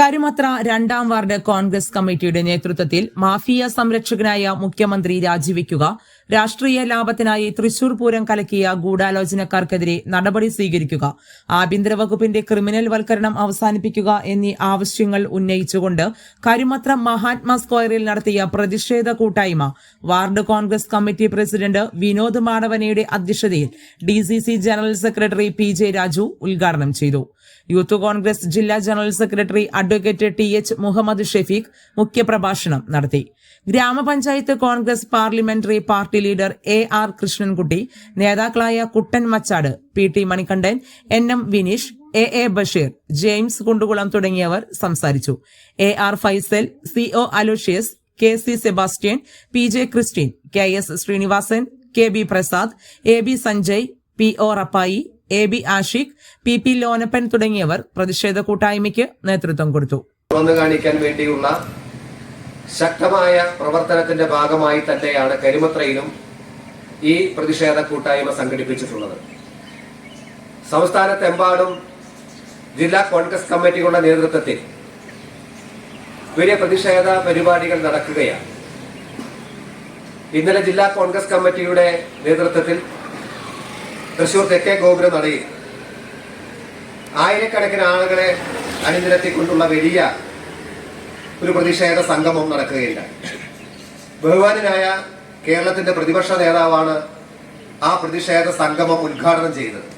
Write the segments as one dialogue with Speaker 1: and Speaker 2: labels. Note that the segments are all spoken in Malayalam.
Speaker 1: കരുമത്ര രണ്ടാം വാർഡ് കോൺഗ്രസ് കമ്മിറ്റിയുടെ നേതൃത്വത്തിൽ മാഫിയ സംരക്ഷകനായ മുഖ്യമന്ത്രി രാജിവെക്കുക രാഷ്ട്രീയ ലാഭത്തിനായി തൃശൂർ പൂരം കലക്കിയ ഗൂഢാലോചനക്കാർക്കെതിരെ നടപടി സ്വീകരിക്കുക ആഭ്യന്തര വകുപ്പിന്റെ ക്രിമിനൽ വൽക്കരണം അവസാനിപ്പിക്കുക എന്നീ ആവശ്യങ്ങൾ ഉന്നയിച്ചുകൊണ്ട് കരുമത്ര മഹാത്മാ സ്ക്വയറിൽ നടത്തിയ പ്രതിഷേധ കൂട്ടായ്മ ward Congress committee president Vinod മാടവനയുടെ അധ്യക്ഷതയിൽ D general secretary P J Raju ഉദ്ഘാടനം ചെയ്തു. യൂത്ത് കോൺഗ്രസ് ജില്ലാ general secretary advocate T H Muhammad Shefeeq മുഖ്യപ്രഭാഷണം നടത്തി. ഗ്രാമപഞ്ചായത്ത് Congress parliamentary party leader A R Krishnankutty നേതാക്കളായ Kuttan Machad P T Manikandan N M Vineesh A A Basheer James Kundukulam തുടങ്ങിയവർ സംസാരിച്ചു. A R Faisal C O Aloysius K C Sebastian P J Christine K S Srinivasan K B Prasad A B Sanjay P O Rappai A B Ashiq P P Lonappan തുടങ്ങിയവർ പ്രതിഷേധ കൂട്ടായ്മയ്ക്ക് നേതൃത്വം കൊടുത്തു.
Speaker 2: കാണിക്കാൻ വേണ്ടിയുള്ള ശക്തമായ പ്രവർത്തനത്തിന്റെ ഭാഗമായി തന്നെയാണ് കരിമത്രയിലും ഈ പ്രതിഷേധ കൂട്ടായ്മ സംഘടിപ്പിച്ചിട്ടുള്ളത്. സംസ്ഥാനത്തെമ്പാടും ജില്ലാ കോൺഗ്രസ് കമ്മിറ്റികളുടെ നേതൃത്വത്തിൽ വലിയ പ്രതിഷേധ പരിപാടികൾ നടക്കുകയാണ്. ഇന്നലെ ജില്ലാ കോൺഗ്രസ് കമ്മിറ്റിയുടെ നേതൃത്വത്തിൽ തൃശൂർ തെക്കേ ഗോപുര നടയിൽ. ആയിരക്കണക്കിന് ആളുകളെ അണിനിരത്തിക്കൊണ്ടുള്ള വലിയ ഒരു പ്രതിഷേധ സംഗമം നടക്കുകയുണ്ടായി. ബഹുമാനായ കേരളത്തിന്റെ പ്രതിപക്ഷ നേതാവാണ് ആ പ്രതിഷേധ സംഗമം ഉദ്ഘാടനം ചെയ്തത്.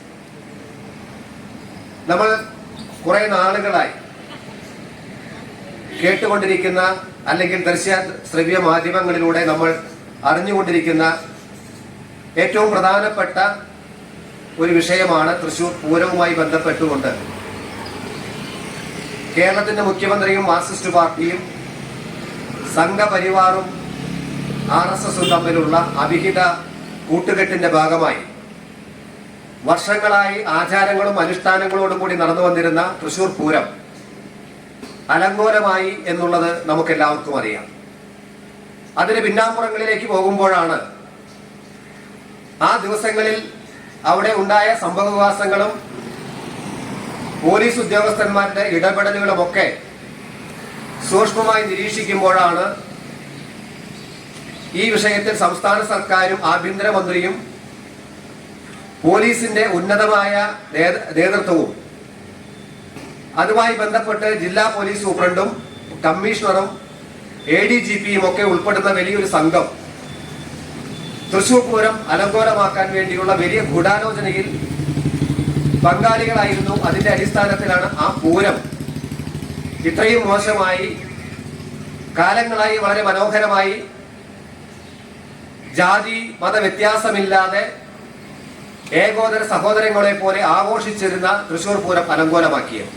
Speaker 2: നമ്മൾ കുറെ നാളുകളായി കേട്ടുകൊണ്ടിരിക്കുന്ന അല്ലെങ്കിൽ ദൃശ്യ ശ്രവ്യ മാധ്യമങ്ങളിലൂടെ നമ്മൾ അറിഞ്ഞുകൊണ്ടിരിക്കുന്ന ഏറ്റവും പ്രധാനപ്പെട്ട ഒരു വിഷയമാണ് തൃശൂർ പൂരവുമായി ബന്ധപ്പെട്ടുകൊണ്ട്. കേരളത്തിന്റെ മുഖ്യമന്ത്രിയും മാർക്സിസ്റ്റ് പാർട്ടിയും സംഘപരിവാറും ആർ എസ് എസും തമ്മിലുള്ള അവിഹിത കൂട്ടുകെട്ടിന്റെ ഭാഗമായി. വർഷങ്ങളായി ആചാരങ്ങളും അനുഷ്ഠാനങ്ങളോടും കൂടി നടന്നു വന്നിരുന്ന തൃശൂർ പൂരം അലങ്കോലമായി എന്നുള്ളത് നമുക്കെല്ലാവർക്കും അറിയാം. അതിന് പിന്നാമ്പുറങ്ങളിലേക്ക് പോകുമ്പോഴാണ് ആ ദിവസങ്ങളിൽ അവിടെ ഉണ്ടായ സംഭവവികാസങ്ങളും പോലീസ് ഉദ്യോഗസ്ഥന്മാരുടെ ഇടപെടലുകളുമൊക്കെ സൂക്ഷ്മമായി നിരീക്ഷിക്കുമ്പോഴാണ് ഈ വിഷയത്തിൽ സംസ്ഥാന സർക്കാരും ആഭ്യന്തരമന്ത്രിയും പോലീസിന്റെ ഉന്നതമായ നേതൃത്വവും. അതുമായി ബന്ധപ്പെട്ട് ജില്ലാ പോലീസ് സൂപ്രണ്ടും കമ്മീഷണറും എ ഡി ജി പിയും ഒക്കെ ഉൾപ്പെടുന്ന വലിയൊരു സംഘം തൃശൂർ പൂരം അലങ്കോലമാക്കാൻ വേണ്ടിയുള്ള വലിയ ഗൂഢാലോചനയിൽ പങ്കാളികളായിരുന്നു. അതിന്റെ അടിസ്ഥാനത്തിലാണ് ആ പൂരം. ഇത്രയും മോശമായി കാലങ്ങളായി വളരെ മനോഹരമായി ജാതി മത വ്യത്യാസമില്ലാതെ ഏകോദര സഹോദരങ്ങളെ പോലെ ആഘോഷിച്ചിരുന്ന തൃശൂർ പൂരം അലങ്കോലമാക്കിയത്.